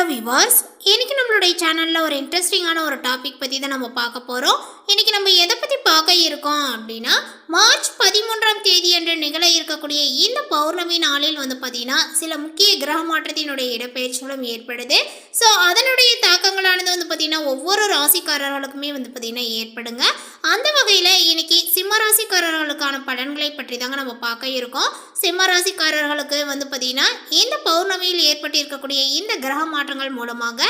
Hello விவாஸ் இன்னைக்கு நம்மளுடைய சேனலில் ஒரு இன்ட்ரெஸ்டிங்கான ஒரு டாபிக் பற்றி தான் நம்ம பார்க்க போகிறோம் இன்னைக்கு நம்ம எதை பற்றி பார்க்க இருக்கோம் அப்படின்னா மார்ச் பதிமூன்றாம் தேதி அன்று நிகழ இருக்கக்கூடிய இந்த பௌர்ணமி நாளில் வந்து பார்த்தீங்கன்னா சில முக்கிய கிரக மாற்றத்தினுடைய இடப்பெயர்ச்சிகளும் ஏற்படுது. ஸோ அதனுடைய தாக்கங்களானது வந்து பார்த்தீங்கன்னா ஒவ்வொரு ராசிக்காரர்களுக்குமே வந்து பார்த்தீங்கன்னா ஏற்படுங்க. அந்த வகையில் இன்னைக்கு சிம்ம ராசிக்காரர்களுக்கான பலன்களை பற்றி தாங்க நம்ம பார்க்க இருக்கோம். சிம்ம ராசிக்காரர்களுக்கு வந்து பார்த்தீங்கன்னா இந்த பௌர்ணமியில் ஏற்பட்டிருக்கக்கூடிய இந்த கிரக மாற்றங்கள் மூலமாக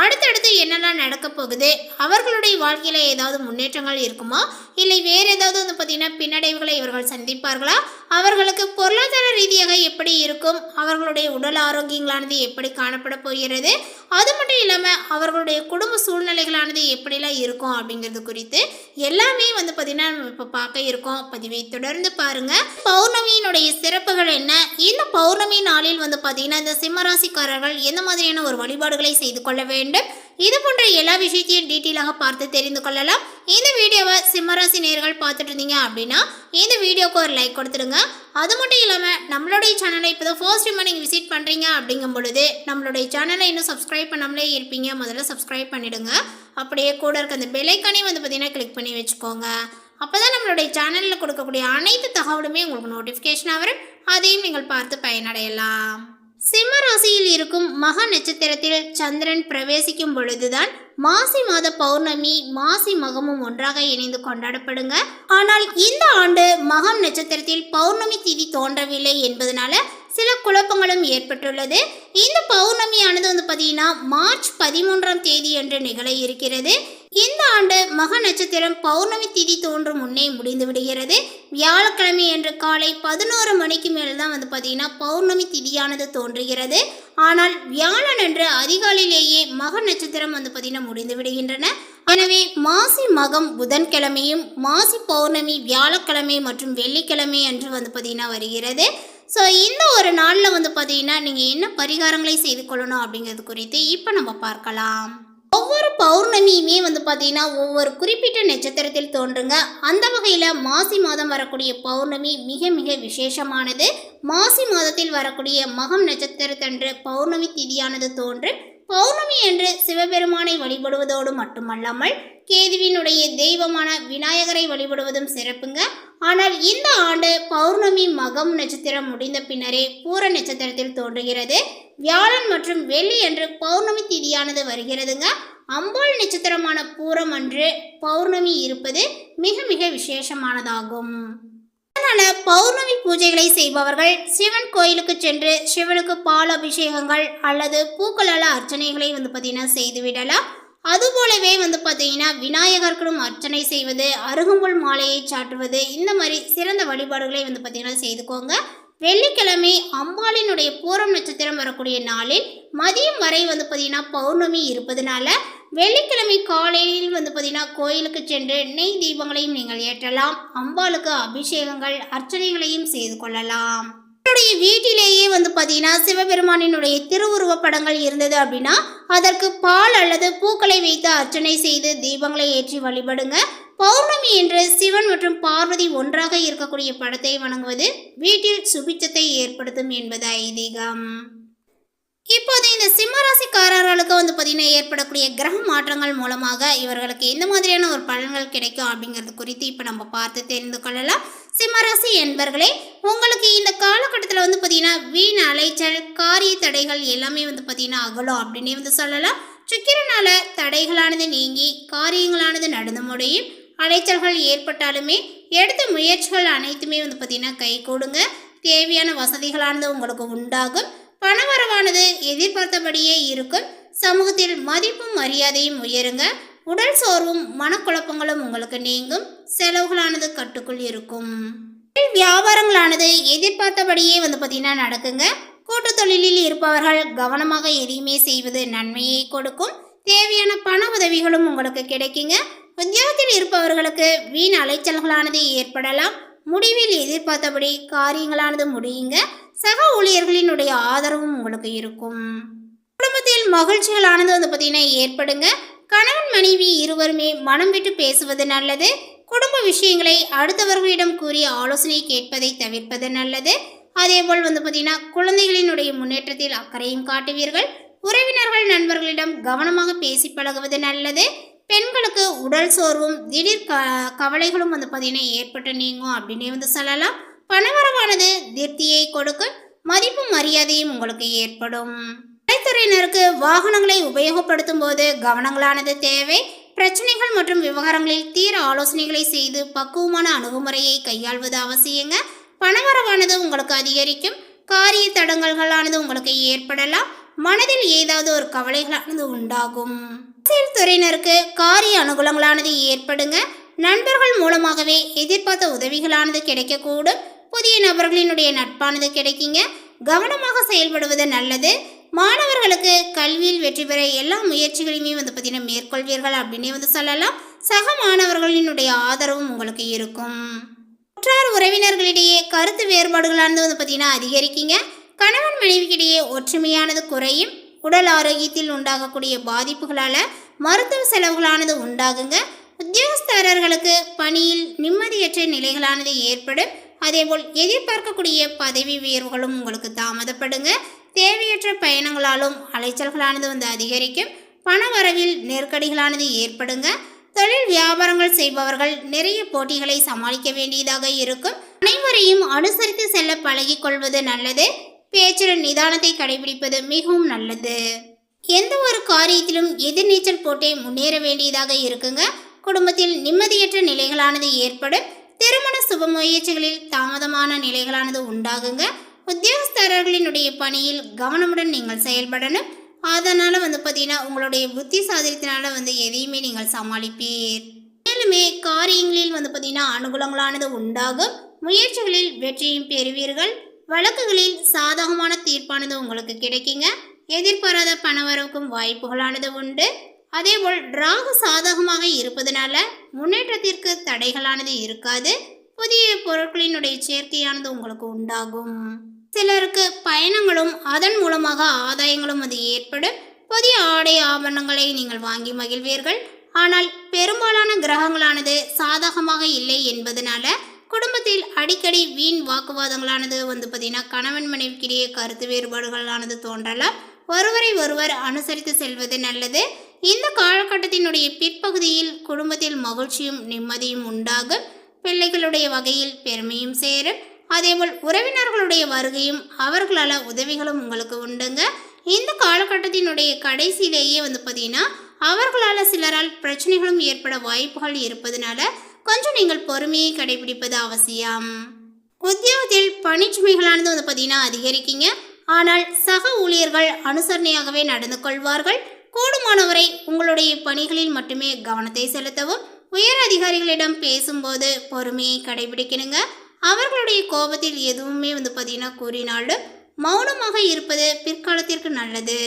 அடுத்தடுத்து என்னெல்லாம் நடக்க போகுது? அவர்களுடைய வாழ்க்கையில் ஏதாவது முன்னேற்றங்கள் இருக்குமா? இல்லை வேறு ஏதாவது வந்து பார்த்தீங்கன்னா பின்னடைவுகளை இவர்கள் சந்திப்பார்களா? அவர்களுக்கு பொருளாதார ரீதியாக எப்படி இருக்கும்? அவர்களுடைய உடல் ஆரோக்கியங்களானது எப்படி காணப்பட போகிறது? அது மட்டும் இல்லாமல் அவர்களுடைய குடும்ப சூழ்நிலைகளானது எப்படிலாம் இருக்கும் அப்படிங்கிறது குறித்து எல்லாமே வந்து பார்த்தீங்கன்னா நம்ம இப்போ பார்க்க இருக்கோம். பதிவை தொடர்ந்து பாருங்கள் பௌர்ணமியினுடைய சிறப்புகள் என்ன? இந்த பௌர்ணமி நாளில் வந்து பார்த்தீங்கன்னா இந்த சிம்மராசிக்காரர்கள் எந்த மாதிரியான ஒரு வழிபாடுகளை செய்து கொள்ள வேண்டும்? இது போன்ற எல்லா விஷயத்தையும் டீட்டெயிலாக பார்த்து தெரிந்து கொள்ளலாம். இந்த வீடியோவை சிம்மராசி நேர்கள் பார்த்துட்டு இருந்தீங்க அப்படின்னா இந்த வீடியோக்கு ஒரு லைக் கொடுத்துடுங்க. அது மட்டும் இல்லாமல் நம்மளுடைய சேனலை இப்போ தான் ஃபர்ஸ்ட் டைம் நீங்கள் விசிட் பண்ணுறீங்க அப்படிங்கும் பொழுது நம்மளுடைய சேனலை இன்னும் சப்ஸ்கிரைப் பண்ணாமலே இருப்பீங்க. முதல்ல சப்ஸ்கிரைப் பண்ணிவிடுங்க அப்படியே கூட இருக்க அந்த பெலைக்கானே வந்து பார்த்தீங்கன்னா கிளிக் பண்ணி வச்சுக்கோங்க. அப்போ தான் நம்மளுடைய சேனலில் கொடுக்கக்கூடிய அனைத்து தகவலுமே உங்களுக்கு நோட்டிஃபிகேஷனாக வரும். அதையும் நீங்கள் பார்த்து பயனடையலாம். சிம்ம ராசியில் இருக்கும் மக நட்சத்திரத்தில் சந்திரன் பிரவேசிக்கும் பொழுதுதான் மாசி மாத பௌர்ணமி மாசி மகமும் ஒன்றாக இணைந்து கொண்டாடப்படுங்க. ஆனால் இந்த ஆண்டு மகம் நட்சத்திரத்தில் பௌர்ணமி திதி தோன்றவில்லை என்பதனால சில குழப்பங்களும் ஏற்பட்டுள்ளது. இந்த பௌர்ணமியானது வந்து பார்த்தீங்கன்னா மார்ச் பதிமூன்றாம் தேதி என்று நிகழ இருக்கிறது. இந்த ஆண்டு மக நட்சத்திரம் பௌர்ணமி திதி தோன்றும் முன்னே முடிந்து விடுகிறது. வியாழக்கிழமை அன்று காலை பதினோரு மணிக்கு மேல் தான் வந்து பார்த்தீங்கன்னா பௌர்ணமி திதியானது தோன்றுகிறது. ஆனால் வியாழன் என்று அதிகாலையிலேயே மக நட்சத்திரம் வந்து பார்த்தீங்கன்னா முடிந்து விடுகின்றன. எனவே மாசி மகம் புதன்கிழமையும் மாசி பௌர்ணமி வியாழக்கிழமை மற்றும் வெள்ளிக்கிழமை அன்று வந்து பார்த்தீங்கன்னா வருகிறது. ஸோ இந்த ஒரு நாளில் வந்து பார்த்தீங்கன்னா நீங்கள் என்ன பரிகாரங்களை செய்து கொள்ளணும் அப்படிங்கிறது குறித்து இப்போ நம்ம பார்க்கலாம். ஒவ்வொரு பௌர்ணமியுமே வந்து பார்த்தீங்கன்னா ஒவ்வொரு குறிப்பிட்ட நட்சத்திரத்தில் தோன்றுங்க. அந்த வகையில் மாசி மாதம் வரக்கூடிய பௌர்ணமி மிக மிக விசேஷமானது. மாசி மாதத்தில் வரக்கூடிய மகம் நட்சத்திரத்தன்று பௌர்ணமி திதியானது தோன்று பௌர்ணமி என்று சிவபெருமானை வழிபடுவதோடு மட்டுமல்லாமல் கேதுவினுடைய தெய்வமான விநாயகரை வழிபடுவதும் சிறப்புங்க. ஆனால் இந்த ஆண்டு பௌர்ணமி மகம் நட்சத்திரம் முடிந்த பின்னரே பூர நட்சத்திரத்தில் தோன்றுகிறது. வியாழன் மற்றும் வெள்ளி அன்று பௌர்ணமி திதியானது வருகிறதுங்க. அம்பாள் நட்சத்திரமான பூரம் அன்று பௌர்ணமி இருப்பது மிக மிக விசேஷமானதாகும். அதனால பௌர்ணமி பூஜைகளை செய்பவர்கள் சிவன் கோயிலுக்கு சென்று சிவனுக்கு பால் அபிஷேகங்கள் அல்லது பூக்களால் அர்ச்சனைகளை வந்து பார்த்தீங்கன்னா செய்து விடலாம். அதுபோலவே வந்து பார்த்தீங்கன்னா விநாயகர்களும் அர்ச்சனை செய்வது அருகம்புல் மாலையை சாற்றுவது இந்த மாதிரி சிறந்த வழிபாடுகளை வந்து பார்த்தீங்கன்னா செய்துக்கோங்க. வெள்ளிக்கிழமை அம்பாளினுடைய பூரம் நட்சத்திரம் வரக்கூடிய நாளில் மதியம் வரை வந்து பார்த்தீங்கன்னா பௌர்ணமி இருப்பதனால வெள்ளிக்கிழமை காலையில் வந்து பார்த்தீங்கன்னா கோயிலுக்கு சென்று நெய் தீபங்களையும் நீங்கள் ஏற்றலாம். அம்பாளுக்கு அபிஷேகங்கள் அர்ச்சனைகளையும் செய்து கொள்ளலாம். உங்களுடைய வீட்டிலேயே வந்து பார்த்தீங்கன்னா சிவபெருமானினுடைய திருவுருவ படங்கள் இருந்தது அப்படின்னா அதற்கு பால் அல்லது பூக்களை வைத்து அர்ச்சனை செய்து தீபங்களை ஏற்றி வழிபடுங்க. பௌர்ணமி என்று சிவன் மற்றும் பார்வதி ஒன்றாக இருக்கக்கூடிய படத்தை வணங்குவது வீட்டில் சுபிச்சத்தை ஏற்படுத்தும் என்பது ஐதீகம். இப்போது இந்த சிம்மராசிக்காரர்களுக்கு வந்து பார்த்தீங்கன்னா ஏற்படக்கூடிய கிரக மாற்றங்கள் மூலமாக இவர்களுக்கு எந்த மாதிரியான ஒரு பலன்கள் கிடைக்கும் அப்படிங்கிறது குறித்து இப்போ நம்ம பார்த்து தெரிந்து கொள்ளலாம். சிம்மராசி என்பர்களே உங்களுக்கு இந்த காலகட்டத்தில் வந்து பார்த்தீங்கன்னா வீண் அலைச்சல் காரிய தடைகள் எல்லாமே வந்து பார்த்தீங்கன்னா அகலும் அப்படின்னே வந்து சொல்லலாம். சுக்கிரனால தடைகளானது நீங்கி காரியங்களானது நடந்து முடியும் அலைச்சல்கள் ஏற்பட்டாலுமே எடுத்த முயற்சிகள் அனைத்துமே வந்து பார்த்தீங்கன்னா கை கொடுங்க. தேவையான வசதிகளானது உங்களுக்கு உண்டாகும். பணவரவானது எதிர்பார்த்தபடியே இருக்கும். சமூகத்தில் மதிப்பும் மரியாதையும் உயருங்க. உடல் சோர்வும் மனக்குழப்பங்களும் உங்களுக்கு நீங்கும். செலவுகளானது கட்டுக்குள் இருக்கும். வியாபாரங்களானது எதிர்பார்த்தபடியே வந்து பார்த்தீங்கன்னா நடக்குங்க. கூட்டு தொழிலில் இருப்பவர்கள் கவனமாக எதையுமே செய்வது நன்மையை கொடுக்கும். தேவையான பண உதவிகளும் உங்களுக்கு கிடைக்குங்க. உத்தியோகத்தில் இருப்பவர்களுக்கு வீண் அலைச்சல்களானது ஏற்படலாம். முடிவில் எதிர்பார்த்தபடி காரியங்களானது முடியுங்க. சக ஊழியர்களினுடைய ஆதரவும் உங்களுக்கு இருக்கும். குடும்பத்தில் மகிழ்ச்சிகளானது வந்து பார்த்தீங்கன்னா ஏற்படுங்க. கணவன் மனைவி இருவருமே மனம் விட்டு பேசுவது நல்லது. குடும்ப விஷயங்களை அடுத்தவர்களிடம் கூறி ஆலோசனை கேட்பதை தவிர்ப்பது நல்லது. அதேபோல் வந்து பார்த்தீங்கன்னா குழந்தைகளினுடைய முன்னேற்றத்தில் அக்கறையும் காட்டுவீர்கள். உறவினர்கள் நண்பர்களிடம் கவனமாக பேசி பழகுவது நல்லது. பெண்களுக்கு உடல் சோர்வும் திடீர் க கவலைகளும் வந்து பார்த்தீங்கன்னா ஏற்பட்டு நீங்கும் அப்படின்னே வந்து சொல்லலாம். பணவரவானது திருப்தியை கொடுக்கும் மதிப்பும் மரியாதையும் உங்களுக்கு ஏற்படும். கலைத்துறையினருக்கு வாகனங்களை உபயோகப்படுத்தும் போது கவனங்களானது தேவை. பிரச்சனைகள் மற்றும் விவகாரங்களில் தீர ஆலோசனைகளை செய்து பக்குவமான அணுகுமுறையை கையாள்வது அவசியங்க. பணவரவானது உங்களுக்கு அதிகரிக்கும். காரிய தடங்கல்களானது உங்களுக்கு ஏற்படலாம். மனதில் ஏதாவது ஒரு கவலைகளானது உண்டாகும். அரசியல் துறையினருக்கு காரிய அனுகூலங்களானது ஏற்படுங்க. நண்பர்கள் மூலமாகவே எதிர்பார்த்த உதவிகளானது கிடைக்கக்கூடும். புதிய நபர்களினுடைய நட்பானது கிடைக்குங்க. கவனமாக செயல்படுவது நல்லது. மாணவர்களுக்கு கல்வியில் வெற்றி பெற எல்லா முயற்சிகளையுமே வந்து பார்த்தீங்கன்னா மேற்கொள்வீர்கள் அப்படின்னே வந்து சொல்லலாம். சக மாணவர்களினுடைய ஆதரவும் உங்களுக்கு இருக்கும். உற்றார் உறவினர்களிடையே கருத்து வேறுபாடுகளானது வந்து பார்த்தீங்கன்னா அதிகரிக்குங்க. கணவன் மனைவிக்கிடையே ஒற்றுமையானது குறையும். உடல் ஆரோக்கியத்தில் உண்டாகக்கூடிய பாதிப்புகளால் மருத்துவ செலவுகளானது உண்டாகுங்க. உத்தியோகஸ்தரர்களுக்கு பணியில் நிம்மதியற்ற நிலைகளானது ஏற்படும். அதேபோல் எதிர்பார்க்கக்கூடிய பதவி உயர்வுகளும் உங்களுக்கு தாமதப்படுங்க. தேவையற்ற பயணங்களாலும் அலைச்சல்களானது வந்து அதிகரிக்கும். பண வரவில் நெருக்கடிகளானது ஏற்படுங்க. தொழில் வியாபாரங்கள் செய்பவர்கள் நிறைய போட்டிகளை சமாளிக்க வேண்டியதாக இருக்கும். அனைவரையும் அனுசரித்து செல்ல பழகிக் கொள்வது நல்லது. பேச்சில் நிதானத்தை கடைபிடிப்பது மிகவும் நல்லது. எந்த ஒரு காரியத்திலும் எதிர்நீச்சல் போட்டே முன்னேற வேண்டியதாக இருக்குங்க. குடும்பத்தில் நிம்மதியற்ற நிலைகளானது ஏற்படும். திருமண சுப முயற்சிகளில் தாமதமான நிலைகளானது உண்டாகுங்க. உத்தியோகஸ்தரர்களினுடைய பணியில் கவனமுடன் நீங்கள் செயல்படணும். அதனால் வந்து பார்த்தீங்கன்னா உங்களுடைய புத்தி சாதனத்தினால வந்து எதையுமே நீங்கள் சமாளிப்பீர். மேலுமே காரியங்களில் வந்து பார்த்தீங்கன்னா அனுகூலங்களானது உண்டாகும். முயற்சிகளில் வெற்றியும் பெறுவீர்கள். வழக்குகளில் சாதகமான தீர்ப்பானது உங்களுக்கு கிடைக்குங்க. எதிர்பாராத பணவரவுக்கும் வாய்ப்புகளானது உண்டு. அதேபோல் ராகு சாதகமாக இருப்பதனால முன்னேற்றத்திற்கு தடைகளானது இருக்காது. புதிய பொருட்களினுடைய சேர்க்கையானது உங்களுக்கு உண்டாகும். சிலருக்கு பயணங்களும் அதன் மூலமாக ஆதாயங்களும் அது ஏற்படும். புதிய ஆடை ஆபரணங்களை நீங்கள் வாங்கி மகிழ்வீர்கள். ஆனால் பெரும்பாலான கிரகங்களானது சாதகமாக இல்லை என்பதனால குடும்பத்தில் அடிக்கடி வீண் வாக்குவாதங்களானது வந்து பார்த்தீங்கன்னா கணவன் மனைவிக்கிடையே கருத்து வேறுபாடுகளானது தோன்றலாம். ஒருவரை ஒருவர் அனுசரித்து செல்வது நல்லது. இந்த காலகட்டத்தினுடைய பிற்பகுதியில் குடும்பத்தில் மகிழ்ச்சியும் நிம்மதியும் உண்டாகும் பிள்ளைகளுடைய வகையில் பெருமையும் சேர அதேபோல் உறவினர்களுடைய வருகையும் அவர்களால் உதவிகளும் உங்களுக்கு உண்டுங்க. இந்த காலகட்டத்தினுடைய கடைசியிலேயே வந்து பார்த்தீங்கன்னா அவர்களால் சிலரால் பிரச்சனைகளும் ஏற்பட வாய்ப்புகள் இருப்பதனால கொஞ்சம் நீங்கள் பொறுமையை கடைபிடிப்பது அவசியம். உத்தியோகத்தில் பணிச்சுமைகளானது வந்து பார்த்தீங்கன்னா அதிகரிக்கீங்க. ஆனால் சக ஊழியர்கள் அனுசரணையாகவே நடந்து கொள்வார்கள். கூடுமானவரை உங்களுடைய பணிகளில் மட்டுமே கவனத்தை செலுத்தவும் உயர் அதிகாரிகளிடம் பேசும்போது பொறுமையை கடைபிடிக்கணுங்க. அவர்களுடைய கோபத்தில் எதுவுமே வந்து பார்த்தீங்கன்னா கூறினாலும் மௌனமாக இருப்பது பிற்காலத்திற்கு நல்லது.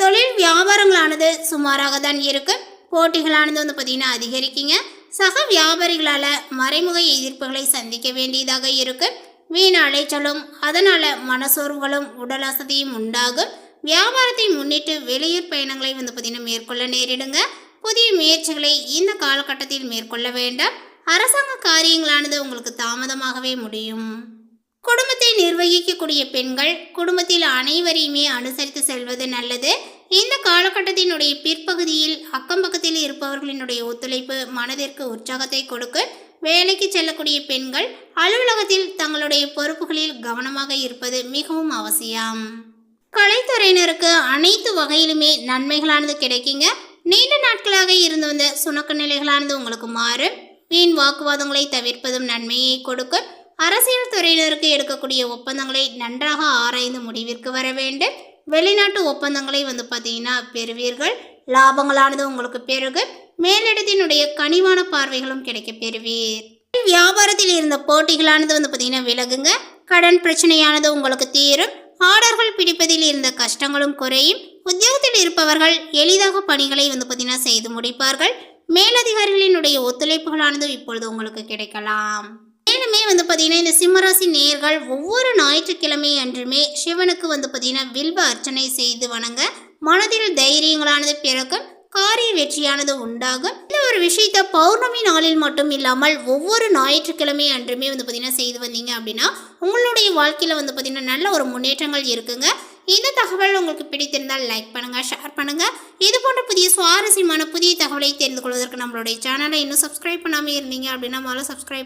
தொழில் வியாபாரங்களானது சுமாராக தான் இருக்கு. போட்டிகளானது வந்து பார்த்தீங்கன்னா அதிகரிக்குங்க. சக வியாபாரிகளால் மறைமுக எதிர்ப்புகளை சந்திக்க வேண்டியதாக இருக்கு. வீண் அலைச்சலும் அதனால் மனசோர்வுகளும் உடல் அசதியும் உண்டாகும். வியாபாரத்தை முன்னிட்டு வெளியூர் பயணங்களை வந்து பார்த்தீங்கன்னா மேற்கொள்ள நேரிடுங்க. புதிய முயற்சிகளை இந்த காலகட்டத்தில் மேற்கொள்ள வேண்டாம். அரசாங்க காரியங்களானது உங்களுக்கு தாமதமாகவே முடியும். குடும்பத்தை நிர்வகிக்கக்கூடிய பெண்கள் குடும்பத்தில் அனைவரையுமே அனுசரித்து செல்வது நல்லது. இந்த காலகட்டத்தினுடைய பிற்பகுதியில் அக்கம் பக்கத்தில் இருப்பவர்களினுடைய ஒத்துழைப்பு மனதிற்கு உற்சாகத்தை கொடுக்க. வேலைக்கு செல்லக்கூடிய பெண்கள் அலுவலகத்தில் தங்களுடைய பொறுப்புகளில் கவனமாக இருப்பது மிகவும் அவசியம். கலைத்துறையினருக்கு அனைத்து வகையிலுமே நன்மைகளானது கிடைக்குங்க. நீண்ட நாட்களாக இருந்து வந்த சுணக்க நிலைகளானது உங்களுக்கு மாறும். வீண் வாக்குவாதங்களை தவிர்ப்பதும் நன்மையை கொடுக்கும். அரசியல் துறையினருக்கு எடுக்கக்கூடிய ஒப்பந்தங்களை நன்றாக ஆராய்ந்து முடிவிற்கு வர வேண்டும். வெளிநாட்டு ஒப்பந்தங்களை வந்து பார்த்தீங்கன்னா பெறுவீர்கள். லாபங்களானது உங்களுக்கு பெருகு. மேலிடத்தினுடைய கனிவான பார்வைகளும் கிடைக்க பெறுவீர். வியாபாரத்தில் இருந்த போட்டிகளானது வந்து பார்த்தீங்கன்னா விலகுங்க. கடன் பிரச்சனையானது உங்களுக்கு தீரும். ஆர்டர்கள் பிடிப்பதில் இருந்த கஷ்டங்களும் குறையும். உத்தியோகத்தில் இருப்பவர்கள் எளிதாக பணிகளை வந்து பார்த்தீங்கன்னா செய்து முடிப்பார்கள். மேலதிகாரிகளினுடைய ஒத்துழைப்புகளானது இப்பொழுது உங்களுக்கு கிடைக்கலாம். மேலுமே வந்து பார்த்தீங்கன்னா இந்த சிம்மராசி நேர்கள் ஒவ்வொரு ஞாயிற்றுக்கிழமை அன்றுமே சிவனுக்கு வந்து பார்த்தீங்கன்னா வில்வ அர்ச்சனை செய்து வணங்க மனதில் தைரியங்களானது பிறக்கும். காரிய வெற்றியானது உண்டாகும். இந்த ஒரு விஷயத்த பௌர்ணமி நாளில் மட்டும் இல்லாமல் ஒவ்வொரு ஞாயிற்றுக்கிழமை அன்றுமே வந்து பார்த்தீங்கன்னா செய்து வந்தீங்க அப்படின்னா உங்களுடைய வாழ்க்கையில் வந்து பார்த்தீங்கன்னா நல்ல ஒரு முன்னேற்றங்கள் இருக்குங்க. இந்த தகவல் உங்களுக்கு பிடித்திருந்தால் லைக் பண்ணுங்கள் ஷேர் பண்ணுங்கள் இது போன்ற புதிய சுவாரஸ்யமான புதிய தகவலை தெரிந்து கொள்வதற்கு நம்மளுடைய சேனலை இன்னும் சப்ஸ்கிரைப் பண்ணாமல் இருந்தீங்க அப்படின்னா முதல்ல சப்ஸ்கிரைப்